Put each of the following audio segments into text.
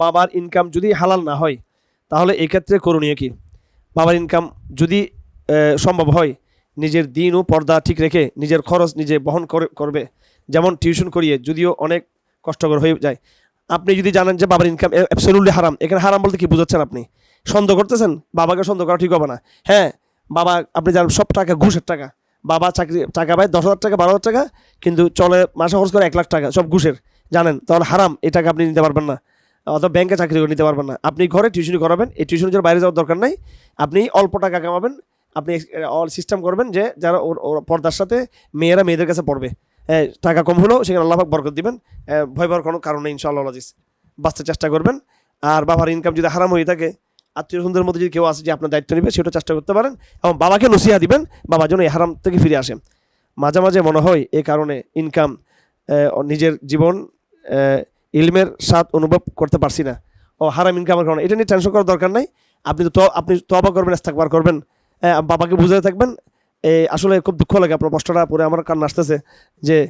বাবার ইনকাম যদি হালাল না হয়, তাহলে এক্ষেত্রে করণীয় কি? বাবার ইনকাম যদি সম্ভব হয়, নিজের দিন ও পর্দা ঠিক রেখে নিজের খরচ নিজে বহন করে, করবে। যেমন টিউশন করিয়ে যদিও অনেক কষ্টকর হয়ে যায়। আপনি যদি জানেন যে বাবার ইনকাম অ্যাবসলিউটলি হারাম, এখানে হারাম বলতে কি বুঝাচ্ছেন আপনি? সন্দেহ করতেছেন? বাবাকে সন্দেহ করা ঠিক হবে না। হ্যাঁ বাবা, আপনি জানেন সব টাকা ঘুষের টাকা। বাবা চাকরি, টাকা পায় দশ হাজার টাকা, বারো হাজার টাকা, কিন্তু চলে মাসে খরচ করে এক লাখ টাকা, সব ঘুষের। জানেন? তাহলে হারাম, এই টাকা আপনি নিতে পারবেন না। অথবা ব্যাংকে চাকরি করে নিতে পারবেন না। আপনি ঘরে টিউশনি করাবেন, এই টিউশনের জন্য বাইরে যাওয়ার দরকার নাই। আপনি অল্প টাকা কামাবেন, আপনি অল সিস্টেম করবেন যে যারা ওর পর্দার সাথে মেয়েরা মেয়েদের কাছে পড়বে। টাকা কম হলেও সেখানে আল্লাহ বরকত দিবেন। ভয় পাওয়ার কোনো কারণ নেই, ইনশাআল্লাহ আজিজ। বাঁচতে চেষ্টা করবেন। আর বাবার ইনকাম যদি হারাম হয়ে থাকে, আত্মীয় স্বজনদের মধ্যে যদি কেউ আসে যে আপনার দায়িত্ব নেবে সেটা চেষ্টা করতে পারেন এবং বাবাকে নসিহা দিবেন বাবা যেন এই হারাম থেকে ফিরে আসেন। মাঝে মাঝে মনে হয় এ কারণে ইনকাম নিজের জীবন ইলমের স্বাদ অনুভব করতে পারছি না। ও, হারাম ইনকামের কারণে। এটা নিয়ে টেনশন করার দরকার নাই। আপনি তো আপনি তবা করবেন ইস্তাকবার করবেন। বাবাকে বুঝাতে থাকবেন। এই আসলে খুব দুঃখ লাগে আপনার কষ্টটা। পরে আমার কান্না আসতেছে যে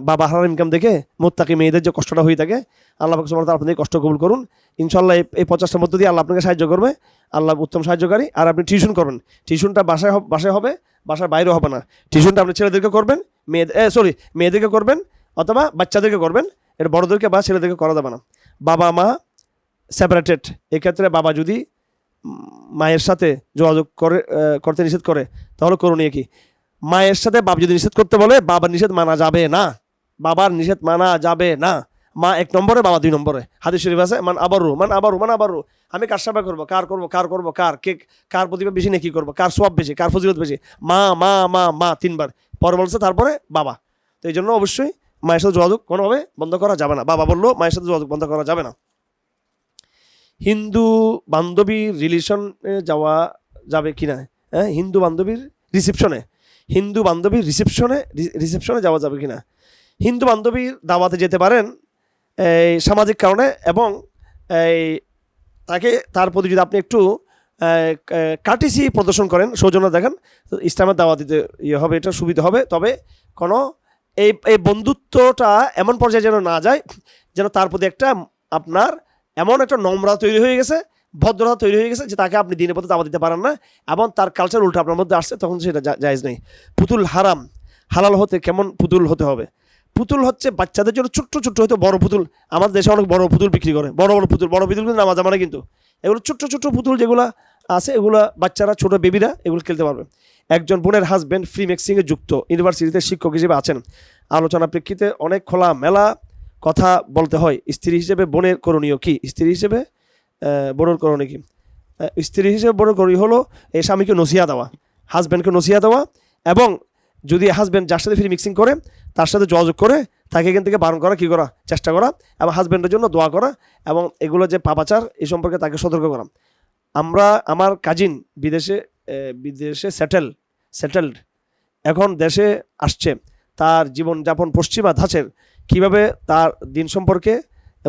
বাবা হারাম ইনকাম দেখে মোত্তাকি মেয়েদের যে কষ্টটা হয়ে থাকে, আল্লাহ ওয়া আপনাদের কষ্ট কবুল করুন। ইনশাল্লাহ এই- পঞ্চাশটার মধ্য দিয়ে আল্লাহ আপনাকে সাহায্য করবে। আল্লাহ উত্তম সাহায্যকারী। আর আপনি টিউশন করবেন টিউশনটা বাসায় বাসায় হবে, বাসার বাইরে হবে না। টিউশনটা আপনি ছেলেদেরকে করবেন মেয়েদের সরি মেয়েদেরকে করবেন, অথবা বাচ্চাদেরকে করবেন। এটা বড়দেরকে বা ছেলেদেরকে করা যাবে না। বাবা, মা সেপারেটেড এক্ষেত্রে বাবা যদি মায়ের সাথে যোগাযোগ করে করতে নিষেধ করে, তাহলে করণীয় কি? মায়ের সাথে বাপ যদি নিষেধ করতে বলে, বাবার নিষেধ মানা যাবে না। বাবার নিষেধ মানা যাবে না। মা এক নম্বরে, বাবা দুই নম্বরে। হাদিস শরীফ আছে, মান আবারু মান আবারু মান আবারু আমি কার সেবা করব? কার করব? কার করব? কার? কে, কার প্রতিভা বেশি নাকি করব? কার সব বেশি? কার ফজিলত বেশি? মা মা মা মা, তিনবার। পরে বলছে, তারপরে বাবা। তো এই জন্য অবশ্যই মায়ের সাথে যোগাযোগ কোনোভাবে বন্ধ করা যাবে না। বাবা বলল, মায়ের সাথে যোগাযোগ বন্ধ করা যাবে না। হিন্দু বান্ধবীর রিলেশনে যাওয়া যাবে কি না? হ্যাঁ হিন্দু বান্ধবীর রিসেপশনে। হিন্দু বান্ধবীর রিসেপশনে রিসেপশনে যাওয়া যাবে কি না? হিন্দু বান্ধবীর দাওয়াতে যেতে পারেন এই সামাজিক কারণে এবং এই তাকে, তার প্রতি যদি আপনি একটু কাটিসি প্রদর্শন করেন, সৌজন্য দেখেন ইসলামের দাওয়া দিতে ইয়ে হবে, এটা সুবিধা হবে। তবে কোনো এই এই বন্ধুত্বটা এমন পর্যায়ে যেন না যায়, যেন তার প্রতি একটা আপনার এমন একটা নম্রতা তৈরি হয়ে গেছে, ভদ্রতা তৈরি হয়ে গেছে যে তাকে আপনি দিনের পথে দাওয়া দিতে পারেন না এবং তার কালচার উল্টো আপনার মধ্যে আসছে, তখন সেটা জায়েজ নেই। পুতুল হারাম, হালাল হতে কেমন পুতুল হতে হবে? পুতুল হচ্ছে বাচ্চাদের জন্য ছোট্ট ছোট্ট হয়তো বড় পুতুল। আমাদের দেশে অনেক বড় পুতুল বিক্রি করে। বড় বড় পুতুল বড় পুতুল কিন্তু নামাজ মানে কিন্তু। এগুলো ছোট্ট ছোট্ট পুতুল যেগুলো আছে, এগুলো বাচ্চারা, ছোট বেবিরা এগুলো খেলতে পারবে। একজন বোনের হাজব্যান্ড ফ্রি মিক্সিংয়ে যুক্ত ইউনিভার্সিটিতে শিক্ষক হিসেবে আছেন। আলোচনা প্রেক্ষিতে অনেক খোলা মেলা কথা বলতে হয়। স্ত্রী হিসেবে বোনের করণীয় কি? স্ত্রী হিসেবে বোনের করণীয় কি? স্ত্রী হিসেবে বোনের করণীয় হলো এই স্বামীকে নসিয়া দেওয়া হাজব্যান্ডকে নসিয়া দেওয়া এবং যদি হাজব্যান্ড যার সাথে ফ্রি মিক্সিং করে, তার সাথে যোগাযোগ করে, তাকে এখান থেকে বারণ করা, কী করা? চেষ্টা করা এবং হাজব্যান্ডের জন্য দোয়া করা এবং এগুলো যে পাপাচার এই সম্পর্কে তাকে সতর্ক করা। আমরা, আমার কাজিন বিদেশে বিদেশে সেটেল সেটেলড এখন দেশে আসছে। তার জীবনযাপন পশ্চিমা ধাঁচের, কীভাবে তার দিন সম্পর্কে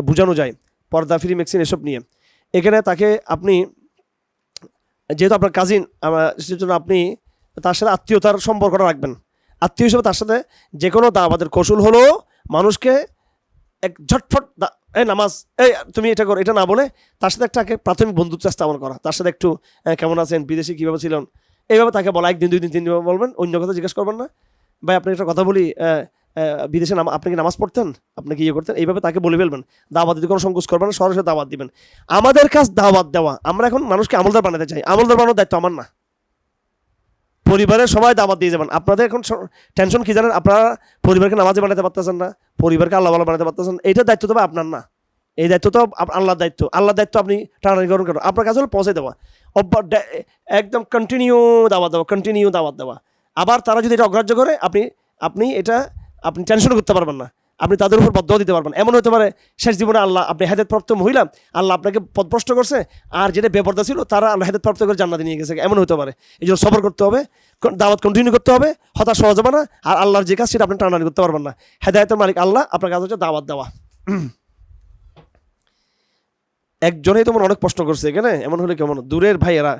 বোঝানো যায়, পর্দা ফ্রি মেক্সিন এসব নিয়ে। এখানে তাকে আপনি, যেহেতু আপনার কাজিন সেজন্য আপনি তার সাথে আত্মীয়তার সম্পর্কটা রাখবেন। আত্মীয় হিসেবে তার সাথে যে কোনো দাওয়াতের কৌশল হলো, মানুষকে এক ঝটফট এই নামাজ এই তুমি এটা করো, এটা না বলে তার সাথে একটা প্রাথমিক বন্ধুত্ব স্থাপন করা। তার সাথে একটু কেমন আছেন, বিদেশে কীভাবে ছিলেন? এইভাবে তাকে বলা, একদিন, দুই দিন, তিন দিন বলবেন, অন্য কথা জিজ্ঞেস করবেন না। ভাই, আপনি একটা কথা বলি বিদেশে নাম, আপনি কি নামাজ পড়তেন? আপনি কি ইয়ে করতেন? এইভাবে তাকে বলে ফেলবেন। দাওয়াত দিতে কোনো সংকোচ করবেন না, সরাসরি দাওয়াত দিবেন। আমাদের কাজ দাওয়াত দেওয়া। আমরা এখন মানুষকে আমলদার বানাতে চাই। আমলদার বানানোর দায়িত্ব আমার না। পরিবারের সবাই দাওয়াত দিয়ে যাবেন। আপনাদের এখন টেনশন কি জানেন? আপনারা পরিবারকে নামাজে বানাতে পারতেছেন না, পরিবারকে আল্লাহ ভালো বানাতে পারতেছেন এইটার দায়িত্ব তো আপনার না। এই দায়িত্ব তো আল্লাহর দায়িত্ব। আল্লাহর দায়িত্ব আপনি টানাটানি করুন। কেন আপনার কাছে হলো পৌঁছে দেওয়া। একদম কন্টিনিউ দাওয়াত দেওয়া কন্টিনিউ দাওয়াত দেওয়া। আবার তারা যদি এটা অগ্রাহ্য করে, আপনি আপনি এটা, আপনি টেনশন করতে পারবেন না। আপনি তাদের উপর বদ্ধ দিতে পারবেন। এমন হতে পারে, শেষ জীবনে আল্লাহ, আপনি হেদায়তপ্রাপ্ত মহিলা, আল্লাহ আপনাকে পদভ্রষ্ট করছে, আর যেটা বেপর্দা ছিল, তারা আল্লাহ হেদায়তপ্রাপ্ত করে জান্নাতে নিয়ে গেছে। এমন হতে পারে। এই জন্য সবর করতে হবে দাওয়াত কন্টিনিউ করতে হবে, হতাশ হওয়া যাবে না, আর আল্লাহর যে কাজ, সেটা আপনি টানানি করতে পারবেন না। হেদায়তের মালিক আল্লাহ, আপনার কাজ হচ্ছে দাওয়াত দেওয়া। একজনেই তোমার অনেক প্রশ্ন করছে এখানে, এমন হলে কেমন? দূরের ভাইয়েরা,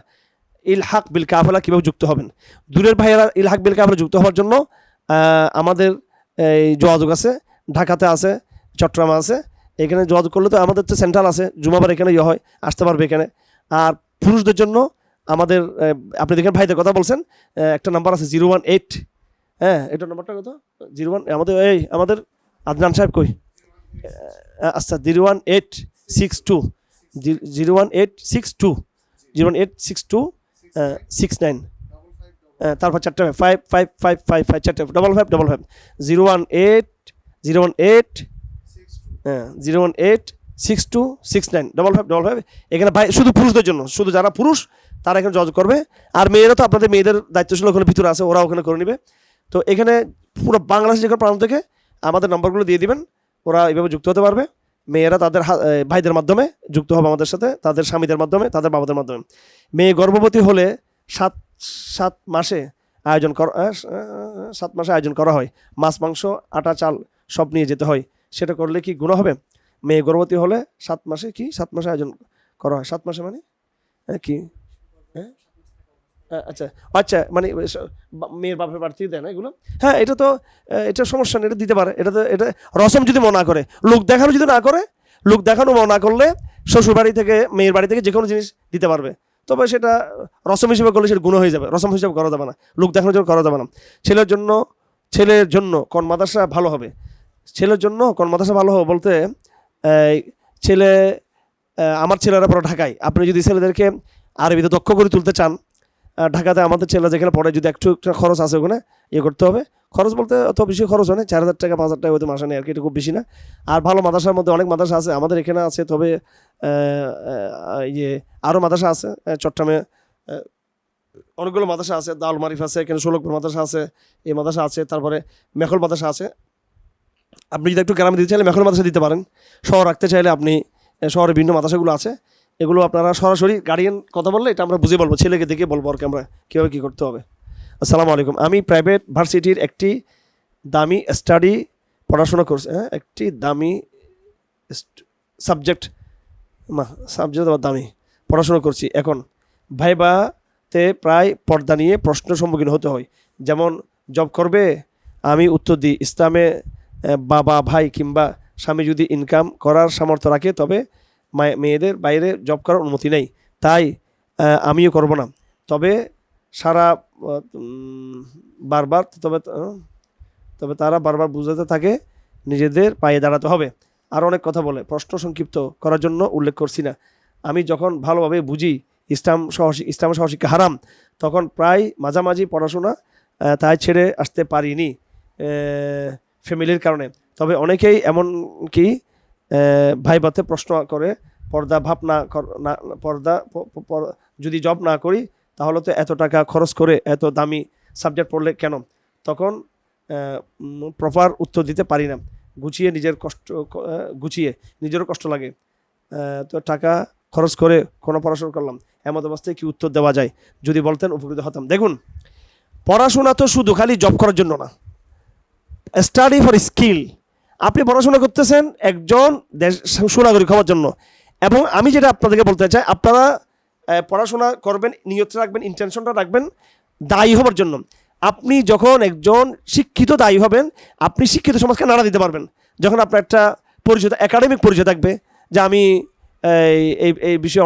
ইলহাক বিল কাফেলা কীভাবে যুক্ত হবেন? দূরের ভাইয়েরা ইলহাক বিল কাফেলা যুক্ত হওয়ার জন্য আমাদের এই যোগাযোগ আছে ঢাকাতে আছে, চট্টগ্রামে আছে। এখানে যোগাযোগ করলে তো আমাদের তো সেন্ট্রাল আছে, জুমাবার এখানে ইয়ে হয়, আসতে পারবে এখানে। আর পুরুষদের জন্য আমাদের আপনি দেখেন ভাইদের কথা বলছেন একটা নাম্বার আছে জিরো ওয়ান এইট হ্যাঁ এটার নাম্বারটা কত? জিরো ওয়ান আমাদের, এই, আমাদের আদনান সাহেব কই? আচ্ছা zero one eight six two zero one eight six two zero one eight six two six nine তারপর চারটে five five five five five চারটে double five double five zero one eight zero one eight হ্যাঁ zero one eight six two six nine double five double five এখানে ভাই শুধু পুরুষদের জন্য, শুধু যারা পুরুষ, তারা এখানে যোগাযোগ করবে। আর মেয়েরা তো আপনাদের মেয়েদের দায়িত্বশীল ওখানে ভিতরে আছে ওরা ওখানে করে নেবে। তো এখানে পুরো বাংলাদেশ যেখানে প্রান্ত থেকে আমাদের নম্বরগুলো দিয়ে দিবেন, ওরা এইভাবে যুক্ত হতে পারবে। মেয়েরা তাদের ভাইদের মাধ্যমে যুক্ত হবে আমাদের সাথে, তাদের স্বামীদের মাধ্যমে, তাদের বাবাদের মাধ্যমে। মেয়ে গর্ভবতী হলে সাত সাত মাসে আয়োজন করা সাত মাসে আয়োজন করা হয়। মাছ, মাংস, আটা, চাল সব নিয়ে যেতে হয়। সেটা করলে কি গুণ হবে? মেয়ে গর্ভবতী হলে সাত মাসে কি? সাত মাসে আয়োজন করা হয়। সাত মাসে মানে? হ্যাঁ, কি? হ্যাঁ? আচ্ছা আচ্ছা মানে মেয়ের বাপের বাড়ি থেকে দেয় না এগুলো? হ্যাঁ এটা তো এটা সমস্যা নেই এটা দিতে পারে। এটা তো এটা রসম যদি মনে করে। লোক দেখানো যদি না করে লোক দেখানো মনে করলে শ্বশুর বাড়ি থেকে মেয়ের বাড়ি থেকে যে কোনো জিনিস দিতে পারবে। তবে সেটা রসম হিসেবে করলে সেটা গুণ হয়ে যাবে। রসম হিসেবে করা যাবে না। লোক দেখানোর জন্য করা যাবে না। ছেলের জন্য ছেলের জন্য কোন মাদ্রাসা ভালো হবে? ছেলের জন্য, কোন মাদ্রাসা ভালো হবে বলতে ছেলে আমার ছেলেরা পড়ে ঢাকায়। আপনি যদি ছেলেদেরকে আরবিতে দক্ষ করে তুলতে চান ঢাকাতে আমাদের ছেলেরা যেখানে পড়ে, যদি একটু খরচ আছে ওখানে ইয়ে করতে হবে। খরচ বলতে অত বেশি খরচ হয় না, চার হাজার টাকা, পাঁচ হাজার টাকা হয়তো মাসে নেই আর কি, এটা খুব বেশি না। আর ভালো মাদ্রাসার মধ্যে অনেক মাদ্রাসা আছে, আমাদের এখানে আছে, তবে ইয়ে আরও মাদ্রাসা আছে চট্টগ্রামে অনেকগুলো মাদ্রাসা আছে দাল মারিফ আছে, এখানে ষোলকপুর মাদ্রাসা আছে এই মাদ্রাসা আছে, তারপরে মেখল মাদ্রাসা আছে। আপনি যদি একটু গ্রামে দিতে চাইলে মেখল মাদ্রাসা দিতে পারেন। শহর রাখতে চাইলে আপনি শহরে বিভিন্ন মাদ্রাসাগুলো আছে। এগুলো আপনারা সরাসরি গার্ডিয়ান কথা বললে এটা আমরা বুঝে বলব, ছেলেকে দেখে বলব আর কি আমরা কীভাবে কী করতে হবে। আসসালামু আলাইকুম। আমি প্রাইভেট ভার্সিটির একটি দামি স্টাডি পড়াশোনা করছি হ্যাঁ একটি দামি সাবজেক্ট সাবজেক্ট আবার দামি পড়াশোনা করছি। এখন ভাইবাতে প্রায় পর্দা নিয়ে প্রশ্নের সম্মুখীন হতে হয়। যেমন জব করবে, আমি উত্তর দিই, ইসলামে বাবা, ভাই কিংবা স্বামী যদি ইনকাম করার সামর্থ্য রাখে, তবে মেয়েদের বাইরে জব করার অনুমতি নেই। তাই আমিও করব না। তবে সারা বারবার তবে তবে তারা বারবার বুঝাতে থাকে, নিজেদের পায়ে দাঁড়াতে হবে। আর অনেক কথা বলে, প্রশ্ন সংক্ষিপ্ত করার জন্য উল্লেখ করছি না। আমি যখন ভালোভাবে বুঝি ইসলাম সহ ইসলাম সহশিক্ষা হারাম, তখন প্রায় মাঝামাঝি পড়াশোনা তাই ছেড়ে আসতে পারিনি। ফ্যামিলির কারণে। তবে অনেকেই এমন কি ভাই বাতে প্রশ্ন করে, পর্দা ভাব না পর্দা যদি জব না করি, তাহলে তো এত টাকা খরচ করে এত দামি সাবজেক্ট পড়লে কেন? তখন প্রপার উত্তর দিতে পারি না। গুছিয়ে নিজের কষ্ট গুছিয়ে নিজেরও কষ্ট লাগে। তো টাকা খরচ করে কোনো পড়াশোনা করলাম, এমন অবস্থায় কি উত্তর দেওয়া যায়? যদি বলতেন উপকৃত হতাম। দেখুন, পড়াশোনা তো শুধু খালি জব করার জন্য না। স্টাডি ফর স্কিল আপনি পড়াশোনা করতেছেন একজন দেশ সুনাগরিক হওয়ার জন্য। এবং আমি যেটা আপনাদেরকে বলতে চাই, আপনারা পড়াশোনা করবেন, নিয়ত রাখবেন ইন্টেনশনটা রাখবেন, দায়ী হওয়ার জন্য। আপনি যখন একজন শিক্ষিত দায়ী হবেন, আপনি শিক্ষিত সমাজকে নাড়া দিতে পারবেন। যখন আপনার একটা পরিচয় একাডেমিক পরিচয় থাকবে, যে আমি এই এই এই বিষয়ে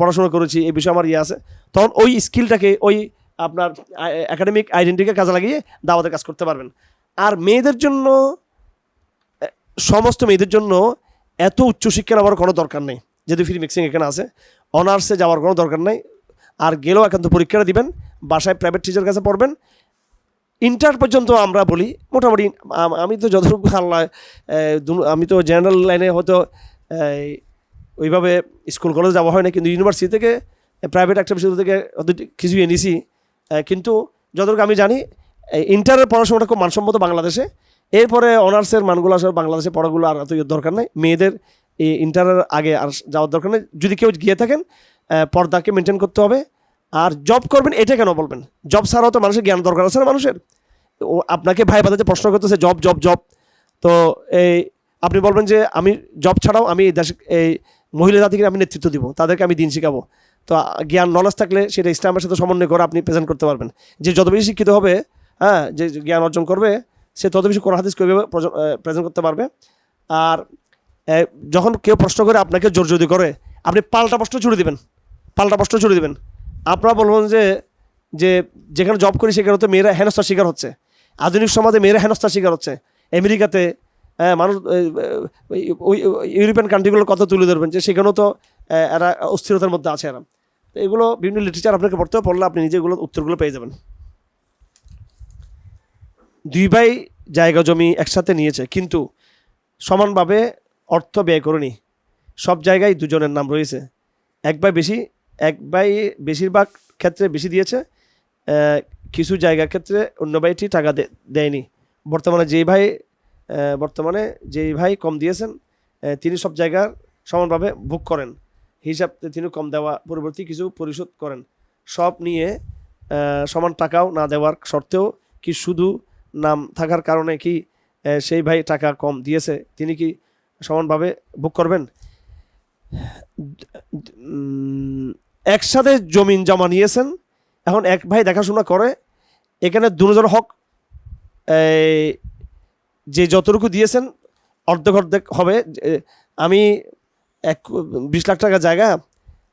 পড়াশোনা করেছি, এই বিষয়ে আমার ইয়ে আছে, তখন ওই স্কিলটাকে ওই আপনার একাডেমিক আইডেন্টিটিকে কাজে লাগিয়ে দাওয়াতে কাজ করতে পারবেন। আর মেয়েদের জন্য সমস্ত মেয়েদের জন্য এত উচ্চশিক্ষা নেওয়ার কোনো দরকার নেই। যেহেতু ফ্রি মিক্সিং এখানে আছে অনার্সে যাওয়ার কোনো দরকার নেই। আর গেলেও একান্ত পরীক্ষাটা দিবেন, বাসায় প্রাইভেট টিচার কাছে পড়বেন। ইন্টার পর্যন্ত আমরা বলি, মোটামুটি আমি তো যতটুকু আল্লাহ আমি তো জেনারেল লাইনে হয়তো ওইভাবে স্কুল কলেজ যাওয়া হয় না কিন্তু ইউনিভার্সিটি থেকে প্রাইভেট একটা বিশ্ববিদ্যালয় থেকে কিছু এনেছি। কিন্তু যতটুকু আমি জানি ইন্টারের পড়াশোনাটা খুব মানসম্মত বাংলাদেশে। এরপরে অনার্সের মানগুলো আসলে বাংলাদেশে পড়াগুলো আর এত দরকার নেই। মেয়েদের এই ইন্টারের আগে আর যাওয়ার দরকার নেই। যদি কেউ গিয়ে থাকেন পর্দাকে মেনটেন করতে হবে। আর জব করবেন, এটা কেন বলবেন? জব ছাড়াও তো মানুষের জ্ঞান দরকার আছে না মানুষের? ও আপনাকে ভাই বাদাতে প্রশ্ন করতেছে জব জব জব তো এই আপনি বলবেন যে আমি জব ছাড়াও আমি দেশ, এই মহিলা জাতিকে আমি নেতৃত্ব দিব, তাদেরকে আমি দিন শিখাবো। তো জ্ঞান নলেজ থাকলে সেটা ইসলামের সাথে সমন্বয় করে আপনি প্রেজেন্ট করতে পারবেন। যে যত বেশি শিক্ষিত হবে হ্যাঁ যে জ্ঞান অর্জন করবে, সে তত বেশি কোরআন হাদিস কীভাবে প্রেজেন্ট করতে পারবে? আর যখন কেউ প্রশ্ন করে আপনাকে জোর যদি করে, আপনি পাল্টা প্রশ্ন ছুড়ে দিবেন। পাল্টা প্রশ্ন ছুড়ে দিবেন। আপনারা বলবেন যে যে যেখানে জব করি সেখানে তো মেয়েরা হেনস্থার শিকার হচ্ছে। আধুনিক সমাজে মেয়েরা হেনস্থার শিকার হচ্ছে। আমেরিকাতে মানুষ ওই ইউরোপিয়ান কান্ট্রিগুলোর কথা তুলে ধরবেন যে সেখানেও তো এরা অস্থিরতার মধ্যে আছে এরা। তো এগুলো বিভিন্ন লিটারেচার আপনাকে পড়তে পড়লে আপনি নিজে এগুলো উত্তরগুলো পেয়ে যাবেন। দুই ভাই জায়গা জমি একসাথে নিয়েছে, কিন্তু সমানভাবে অর্থ ব্যয় করেনি। সব জায়গায় দুজনের নাম রয়েছে। এক ভাই বেশি, এক ভাই বেশিরভাগ ক্ষেত্রে বেশি দিয়েছে কিছু জায়গার ক্ষেত্রে অন্য ভাইটি টাকা দেয়নি। বর্তমানে যেই ভাই বর্তমানে যেই ভাই কম দিয়েছেন তিনি সব জায়গার সমানভাবে ভোগ করেন। হিসাব তিনি কম দেওয়া পরবর্তী কিছু পরিশোধ করেন। সব নিয়ে সমান টাকাও না দেওয়ার সত্ত্বেও কি শুধু নাম থাকার কারণে কি সেই ভাই টাকা কম দিয়েছে, তিনি কি সমানভাবে বুক করবেন? একসাথে জমিন জমা নিয়েছেন, এখন এক ভাই দেখাশোনা করে, এখানে দুজন হক যে যতটুকু দিয়েছেন অর্ধেক অর্ধেক হবে আমি এক, বিশ লাখ টাকা জায়গা,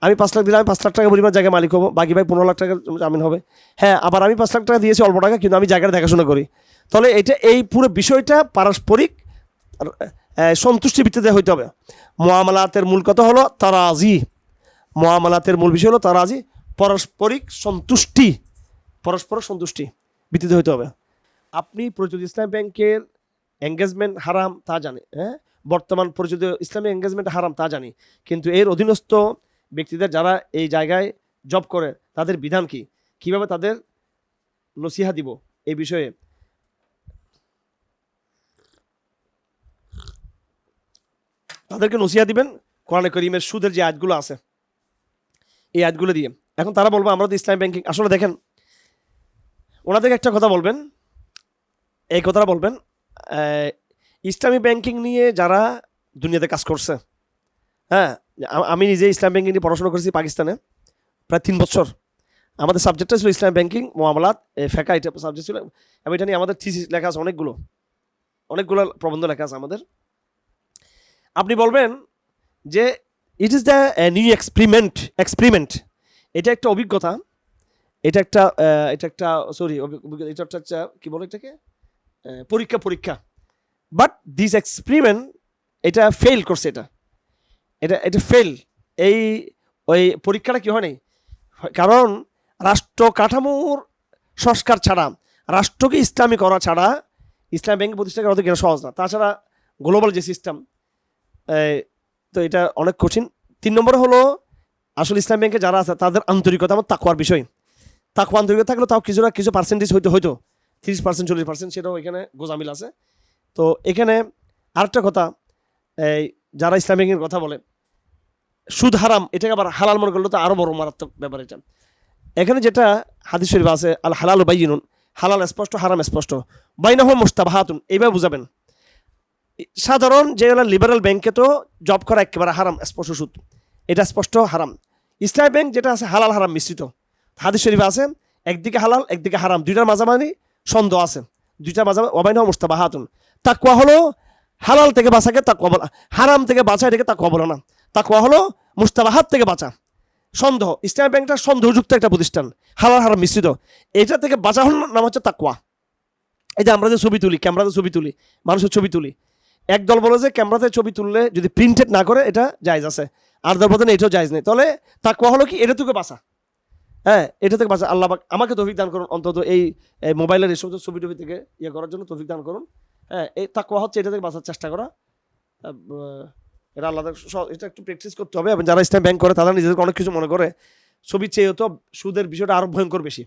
আমি পাঁচ লাখ দিলে আমি পাঁচ লাখ টাকা পরিমাণ জায়গা মালিক হব, বাকি ভাই পনেরো লাখ টাকা জামিন হবে। হ্যাঁ আবার আমি পাঁচ লাখ টাকা দিয়েছি, অল্প টাকা, কিন্তু আমি জায়গাটা দেখাশোনা করি। তাহলে এটা এই পুরো বিষয়টা পারস্পরিক আহ, সন্তুষ্টির ভিত্তিতে হইতে হবে। মহামালাতের মূল কথা হলো তারাজি। মহামালাতের মূল বিষয় হলো তারাজি। পারস্পরিক সন্তুষ্টি পরস্পর সন্তুষ্টি ভিত্তিতে হইতে হবে। আপনি পরিচিত ইসলাম ব্যাংকের এঙ্গেজমেন্ট হারাম তা জানে হ্যাঁ? বর্তমান পরিচিত ইসলামী এঙ্গেজমেন্ট হারাম তা জানি। কিন্তু এর অধীনস্থ ব্যক্তিদের যারা এই জায়গায় জব করে তাদের বিধান কি? কীভাবে তাদের নসিহা দিব এই বিষয়ে তাদেরকে নসিহা দিবেন কোরআনে করিমের সুদের যে আয়াতগুলো আছে, এই আয়াতগুলো দিয়ে। এখন তারা বলব, আমরা তো ইসলাম ব্যাংকিং আসলে দেখেন, ওনাদেরকে একটা কথা বলবেন, এই কথাটা বলবেন ইসলামী ব্যাংকিং নিয়ে যারা দুনিয়াতে কাজ করছে হ্যাঁ আমি নিজে ইসলাম ব্যাংকিং নিয়ে পড়াশোনা করেছি পাকিস্তানে প্রায় তিন বছর। আমাদের সাবজেক্টটা ছিল ইসলাম ব্যাংকিং, মোয়ামলাত ফেকা এটা সাবজেক্ট ছিল, এবং এটা নিয়ে আমাদের থিসিস লেখা আছে অনেকগুলো। অনেকগুলো প্রবন্ধ লেখা আছে আমাদের। আপনি বলবেন যে it is the new experiment experiment এটা একটা অভিজ্ঞতা। এটা একটা এটা একটা সরি এটা একটা কি বলে এটাকে? পরীক্ষা পরীক্ষা। বাট দিস এক্সপেরিমেন্ট এটা ফেল করছে এটা। এটা এটা ফেল এই, ওই পরীক্ষাটা কি হয় নাই কারণ রাষ্ট্র কাঠামোর সংস্কার ছাড়া, রাষ্ট্রকে ইসলামী করা ছাড়া, ইসলাম ব্যাংক প্রতিষ্ঠা করা তো সহজ না? তাছাড়া গ্লোবাল যে সিস্টেম তো এটা অনেক কঠিন। তিন নম্বর হলো, আসলে ইসলাম ব্যাংকে যারা আছে, তাদের আন্তরিকতা আমার তাকুয়ার বিষয়। তাকুয়া আন্তরিকতা থাকলে তাও কিছুটা, কিছু পার্সেন্টেজ হইতে হয়তো, তিরিশ পার্সেন্ট চল্লিশ পার্সেন্ট সেটাও এখানে গোজামিল আছে। তো এখানে আরেকটা কথা এই যারা ইসলাম ব্যাংকের কথা বলে, সুদ হারাম, এটাকে আবার হালাল মনে করলে তো আরও বড় মারাত্মক ব্যাপার এটা। এখানে যেটা হাদিস শরীফ আছে, আল হালাল বাইনুন হালাল স্পষ্ট, হারাম স্পষ্ট। বাইনাহ মোস্তাবাহাতুন, এইভাবে বুঝাবেন। সাধারণ যে লিবারাল ব্যাংকে তো জব করা একেবারে হারাম, স্পষ্ট সুদ। এটা স্পষ্ট হারাম। ইসলাম ব্যাংক যেটা আছে, হালাল হারাম মিশ্রিত। হাদিস শরীফ আছে, একদিকে হালাল, একদিকে হারাম। দুইটার মাঝামাঝি সন্দেহ আছে। দুইটা মাঝামাঝি অবাইন মুস্তাবা হাতুন তাকুয়া হলো হালাল থেকে বাঁচাকে তাকুয়া বলা, হারাম থেকে বাঁচা এটাকে তাকুয়া বলো না। তাকুয়া হলো মুস্তাবাহাত থেকে বাঁচা। সন্দেহ, ইসলাম ব্যাংকটা সন্দেহযুক্ত একটা প্রতিষ্ঠান, হালাল হারাম মিশ্রিত। এটা থেকে বাঁচা হল নাম হচ্ছে তাকুয়া এই যে আমরা যে ছবি তুলি, ক্যামেরাতে ছবি তুলি, মানুষের ছবি তুলি এক দল বলে যে ক্যামেরাতে ছবি তুললে যদি প্রিন্টেড না করে, এটা জায়জ আছে। আর দল বলতেন এটাও জায়জ নেই। তাহলে তাকুয়া হলো কি? এটা থেকে বাঁচা। হ্যাঁ এটা থেকে বাঁচা। আল্লাহ আমাকে তৌফিক দান করুন অন্তত এই মোবাইলের এই সমস্ত ছবি টবি থেকে ইয়ে করার জন্য তৌফিক দান করুন। হ্যাঁ এই তাকুয়া হচ্ছে এটা থেকে বাঁচার চেষ্টা করা। এটা আল্লাহ এটা একটু প্র্যাকটিস করতে হবে। এবং যারা ইসলাম ব্যাংক করে, তারা নিজেদেরকে অনেক কিছু মনে করে। ছবি চেয়ে তো সুদের বিষয়টা আরও ভয়ঙ্কর বেশি।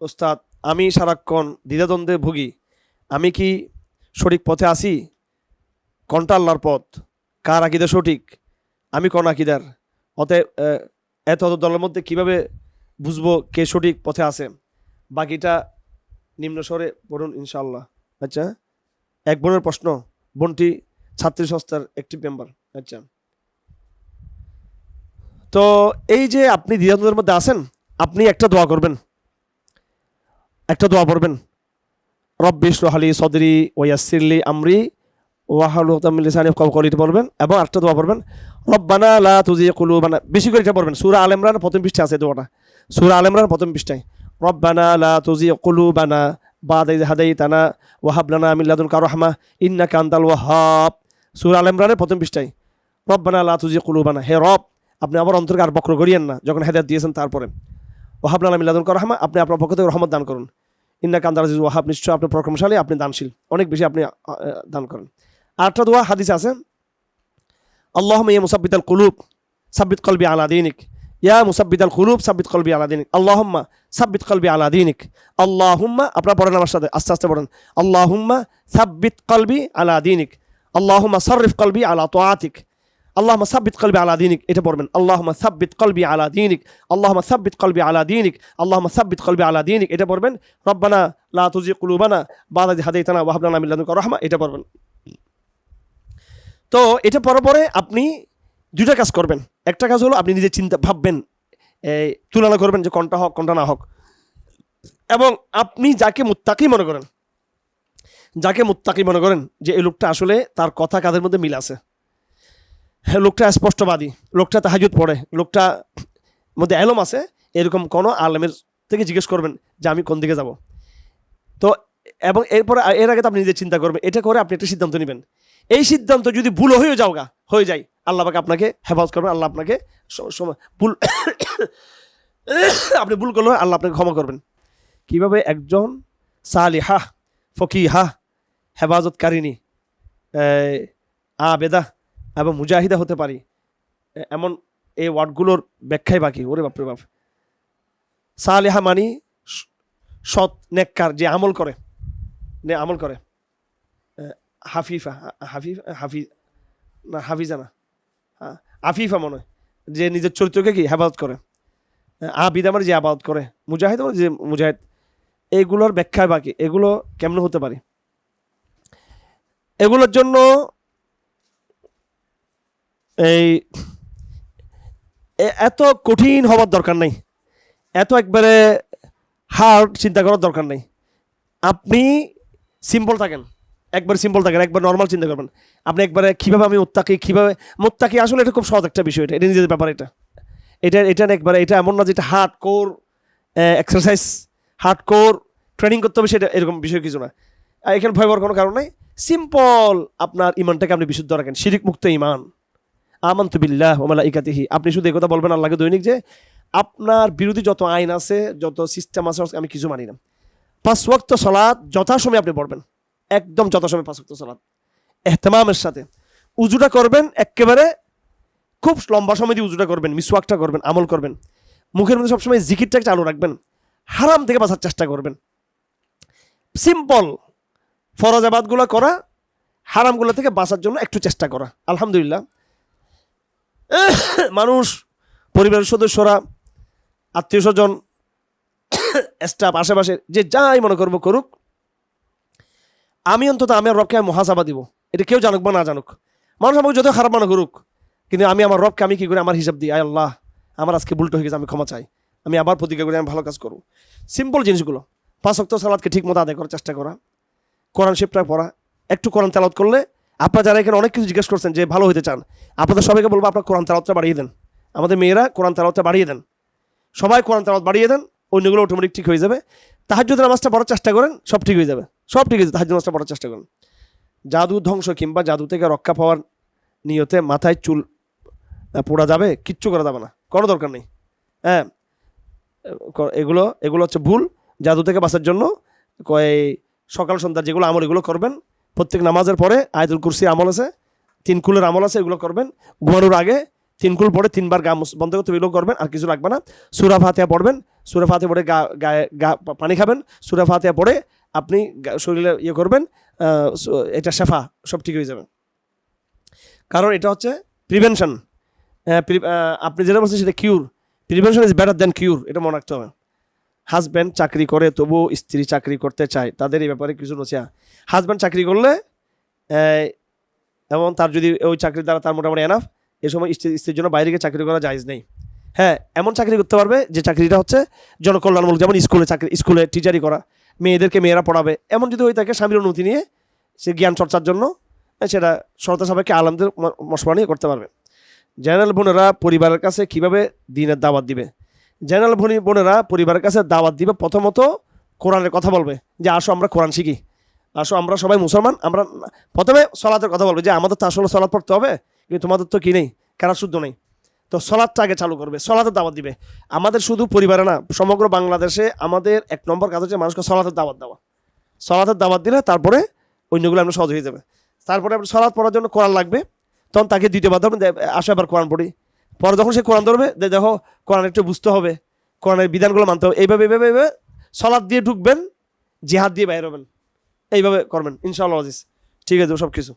ওস্তাদ আমি সারাক্ষণ দ্বিধাদ্বন্দ্বে ভুগি। আমি কি সঠিক পথে আসি কোনটা আল্লাহর পথ? কার আকিদা সঠিক? আমি কোন আকিদার? অতএব এত অত দলের মধ্যে কীভাবে বুঝব কে সঠিক পথে আছে? বাকিটা নিম্ন স্বরে পড়ুন ইনশাল্লাহ আচ্ছা এক বোনের প্রশ্ন, বোনটি ছাত্রী সংস্থার একটি মেম্বার আচ্ছা। তো এই যে আপনি দ্বিধাদ্বন্দ্বের মধ্যে আছেন, আপনি একটা দোয়া করবেন। একটা দোয়া পড়বেন। রব্বিশ রহালি সদরি ওয়াসিরলি আমরি ওয়াহালু তামিলিসানি কলিটা পড়বেন। এবং একটা দোয়া পড়বেন, রব্বানা লা তুজি কুলুবানা, বেশি করে এটা পড়বেন। সুরা আল ইমরান প্রথম পৃষ্ঠা আছে দোয়াটা। সুরা আল ইমরান প্রথম পৃষ্ঠায়, রব্বানা লা তুজি কুলুবানা, বাদ ইয হাদাইতানা ওয়া হাব লানা মিন লাদুনকা রাহমা, ইন্নাকা আনতাল ওয়াহ্হাব সূরা আল ইমরানের প্রথম পৃষ্ঠায়, রব্বানা লা তুজি কুলু বানা হে রব, আপনি আবার অন্তরকে আর বক্র করিয়েন না, যখন হেদায়েত দিয়েছেন তারপরে। ওয়াহাব লানা মিন লাদুনকা রাহমা, আপনি আপনার পক্ষ থেকে রহমত দান করুন। ইন্না কান্দার আজিজ ওয়াহাব, নিশ্চয় আপনি পরাক্রমশালী, আপনি দানশীল। অনেক বেশি আপনি দান করেন। আরেকটা দোয়া হাদিস আছে আল্লাহ ইয়া মুসাব্বিত আল কুলুব, সাব্বিত কলবি আলা দিনিক। ইয়া মুসাব্বিত আল কুলুব, সাব্বিত কলবি আলা দিনিক। আল্লাহুম্মা, সাব্বিত কলবি আলা দিনিক। আল্লাহুম্মা, আপনারা পড়েন আমার সাথে, আস্তে আস্তে পড়েন। আল্লাহুম্মা, সাব্বিত কলবি আলা দিনিক। আল্লাহুম্মা, সাররিফ কলবি আলা তোয়াতিক। আল্লাহুম্মা সাব্বিত কলবি আলা দিনিক। এটা পড়বেন। আল্লাহুম্মা সাব্বিত কলবি আলা দিনিক। আল্লাহুম্মা সাব্বিত কলবি আলা দিনিক। আল্লাহুম্মা সাব্বিত কলবি আলা দিনিক। এটা পড়বেন। রব্বানা লা তুজি কুলুবানা বাদা হাদাইতানা ওয়া হাব লানা মিন লাদুনকা রাহমা। এটা পড়বেন। তো এটা পরে পরে আপনি দুইটা কাজ করবেন। একটা কাজ হলো আপনি নিজে চিন্তা ভাববেন এই তুলনা করবেন যে কোনটা হোক, কোনটা না হোক। এবং আপনি যাকে মুত্তাকি মনে করেন, যাকে মুত্তাকি মনে করেন যে এই লোকটা আসলে তার কথা কাদের মধ্যে মিল আছে। লোকটা স্পষ্টবাদী। লোকটা তাহাজুদ পড়ে। লোকটা মধ্যে এলম আছে, এরকম কোনো আলেমের থেকে জিজ্ঞেস করবেন যে আমি কোন দিকে যাব। তো এবং এরপরে এর আগে তো আপনি নিজে চিন্তা করবেন, এটা করে আপনি একটা সিদ্ধান্ত নেবেন। এই সিদ্ধান্ত যদি ভুল হয়ে যাও গা হয়ে যায়। আল্লাহ পাকে আপনাকে হেফাজত করবেন, আল্লাহ আপনাকে ভুল আপনি ভুল করলে আল্লাহ আপনাকে ক্ষমা করবেন। কীভাবে একজন সালিহা, ফকিহা হেফাজতকারিনী আবেদা এবং মুজাহিদা হতে পারি। এমন এই ওয়ার্ডগুলোর ব্যাখ্যাই বাকি ওরে বাপরে বাপ। সালেহা মানি সৎ নেককার যে আমল করে নে আমল করে। হাফিফা হাফিফ হাফি না হাফিজা না। হ্যাঁ, আফিফা মনে হয় যে নিজের চরিত্রকে কি? হেফাজত করে। আবিদ আমার যে আবাদত করে মুজাহিদ আমার যে মুজাহিদ এগুলোর ব্যাখ্যায় বাকি এগুলো কেমন হতে পারে? এগুলোর জন্য এই এত কঠিন হওয়ার দরকার নাই। এত একবারে হার্ড চিন্তা করার দরকার নেই। আপনি সিম্পল থাকেন। একবার সিম্পল থাকেন, একবার নর্মাল চিন্তা করবেন। আপনি একবারে কীভাবে আমি মোত্তাকি কীভাবে, মোত্তাকি আসলে এটা খুব সহজ একটা বিষয় এটা এটা নিজেদের ব্যাপার এটা। এটা এটা একবারে, এটা এমন না যে এটা hard core exercise hard core training করতে হবে সেটা এরকম বিষয় কিছু না। এখানে ভয় পাওয়ার কোনো কারণ নাই। সিম্পল আপনার ইমানটাকে আপনি বিশুদ্ধ রাখেন। শিরিক মুক্ত ইমান। আমন্ত বিল্লাহ ওমালা ইকাতিহি আপনি শুধু একথা বলবেন আল্লাহকে দৈনিক যে আপনার বিরোধী যত আইন আছে, যত সিস্টেম আছে, আমি কিছু মানি না। পাঁচ ওয়াক্ত সলাদ যথাসময়ে আপনি পড়বেন। একদম যথাসময়ে পাঁচ ওয়াক্ত সলাদ এহতেমামের সাথে। উজুটা করবেন একেবারে খুব লম্বা সময় দিয়ে উজুটা করবেন, মিসওয়াকটা করবেন, আমল করবেন। মুখের মধ্যে সবসময় জিকিরটাকে চালু রাখবেন। হারাম থেকে বাঁচার চেষ্টা করবেন। সিম্পল ফরজাবাদগুলো করা, হারামগুলো থেকে বাঁচার জন্য একটু চেষ্টা করা। আলহামদুলিল্লাহ। মানুষ, পরিবারের সদস্যরা, আত্মীয় স্বজন স্টাফ আশেপাশে যে যাই মনে করব করুক, আমি অন্তত আমি রবকে আমি মহাসাবা দিব। এটা কেউ জানুক বা না জানুক। মানুষ আমাকে যত খারাপ মনে করুক, কিন্তু আমি আমার রবকে আমি কী করে? আমার হিসাব দিই, আয় আল্লাহ, আমার আজকে ভুলটা হয়ে গেছে, আমি ক্ষমা চাই। আমি আবার প্রতিজ্ঞা করি, আমি ভালো কাজ করব। সিম্পল জিনিসগুলো। পাঁচ অক্ট সালাদকে ঠিক মতো আদায় করার চেষ্টা করা। কোরআন শিবটা পড়া। একটু কোরআন তেলাওয়াত করলে আপনারা যারা এখানে অনেক কিছু জিজ্ঞেস করছেন যে ভালো হতে চান, আপনাদের সবাইকে বলব আপনার কোরআন তেলাওয়াতটা বাড়িয়ে দেন। আমাদের মেয়েরা কোরআন তেলাওয়াতটা বাড়িয়ে দেন। সবাই কোরআন তেলাওয়াত বাড়িয়ে দেন, অন্যগুলো অটোমেটিক ঠিক হয়ে যাবে। তাহাজ্জুদ নামাজটা পড়ার চেষ্টা করেন, সব ঠিক হয়ে যাবে। সব ঠিক হয়ে যাবে তাহাজ্জুদ নামাজটা পড়ার চেষ্টা করেন। জাদু ধ্বংস কিংবা জাদু থেকে রক্ষা পাওয়ার নিয়তে মাথায় চুল পোড়া যাবে, কিচ্ছু করা যাবে না। কোনো দরকার নেই। হ্যাঁ এগুলো এগুলো হচ্ছে ভুল। জাদু থেকে বাঁচার জন্য কয়, সকাল সন্ধ্যা যেগুলো আমল, এগুলো করবেন। প্রত্যেক নামাজের পরে আয়তুল কুরসি আমল আছে, তিন কুলের আমল আছে, এগুলো করবেন। ঘুমানোর আগে তিন কুল পরে তিনবার গা বন্ধ করতে এগুলো করবেন, আর কিছু লাগবে না। সুরা ফাতিয়া পড়বেন, সুরা ফাতিয়া পড়ে গা গায়ে গা পানি খাবেন, সুরা ফাতিয়া পড়ে আপনি শরীরে ইয়ে করবেন এটা শেফা, সব ঠিক হয়ে যাবে। কারণ এটা হচ্ছে প্রিভেনশন আপনি যেটা বলছেন সেটা cure prevention is better than cure এটা মনে রাখতে হবে। হাজব্যান্ড চাকরি করে তবু স্ত্রী চাকরি করতে চায়, তাদের এই ব্যাপারে কিছু রয়েছে হাজব্যান্ড চাকরি করলে এবং তার যদি ওই চাকরির দ্বারা তার মোটামুটি এনাফ এ সময় স্ত্রী, স্ত্রীর জন্য বাইরে গিয়ে চাকরি করা জায়জ নেই। হ্যাঁ এমন চাকরি করতে পারবে যে চাকরিটা হচ্ছে জনকল্যাণমূলক, যেমন স্কুলে চাকরি, স্কুলে টিচারই করা, মেয়েদেরকে মেয়েরা পড়াবে। এমন যদি হয়ে থাকে স্বামীর অনুমতি নিয়ে সে জ্ঞান চর্চার জন্য সেটা শরতা সাহেবকে আলমদের মশলা নিয়ে করতে পারবে। জেনারেল বোনেরা পরিবারের কাছে কীভাবে দিনের দাওয়াত দিবে? জেনারেল ভনি বোনেরা পরিবারের কাছে দাওয়াত দিবে প্রথমত কোরআনের কথা বলবে যে আসো আমরা কোরআন শিখি। আসো আমরা সবাই মুসলমান আমরা প্রথমে সলাতের কথা বলবে যে আমাদের তো আসলে সলাৎ পড়তে হবে কিন্তু তোমাদের তো কি নেই? কারা শুদ্ধ নেই। তো সলাদটা আগে চালু করবে সলাতের দাওয়াত দিবে। আমাদের শুধু পরিবারে না সমগ্র বাংলাদেশে আমাদের এক নম্বর কাজ হচ্ছে মানুষকে সলাতের দাওয়াত দেওয়া। সলাতের দাওয়াত দিলে তারপরে অন্যগুলো আমরা সহজ হয়ে যাবে। তারপরে আপনার সলাৎ পড়ার জন্য কোরআন লাগবে। তখন তাকে দ্বিতীয়বার ধরবেন যে, আসো এবার কোরআন পড়ি। পরে যখন সে কোরআন ধরবে দেখো কোরআন একটু বুঝতে হবে, কোরআনের বিধানগুলো মানতে হবে। এইভাবে এইভাবে এইভাবে সলাদ দিয়ে ঢুকবেন, জিহাদ দিয়ে বাইর হবেন। এইভাবে করবেন ইনশাল্লাহ আজিজ। ঠিক আছে সব কিছু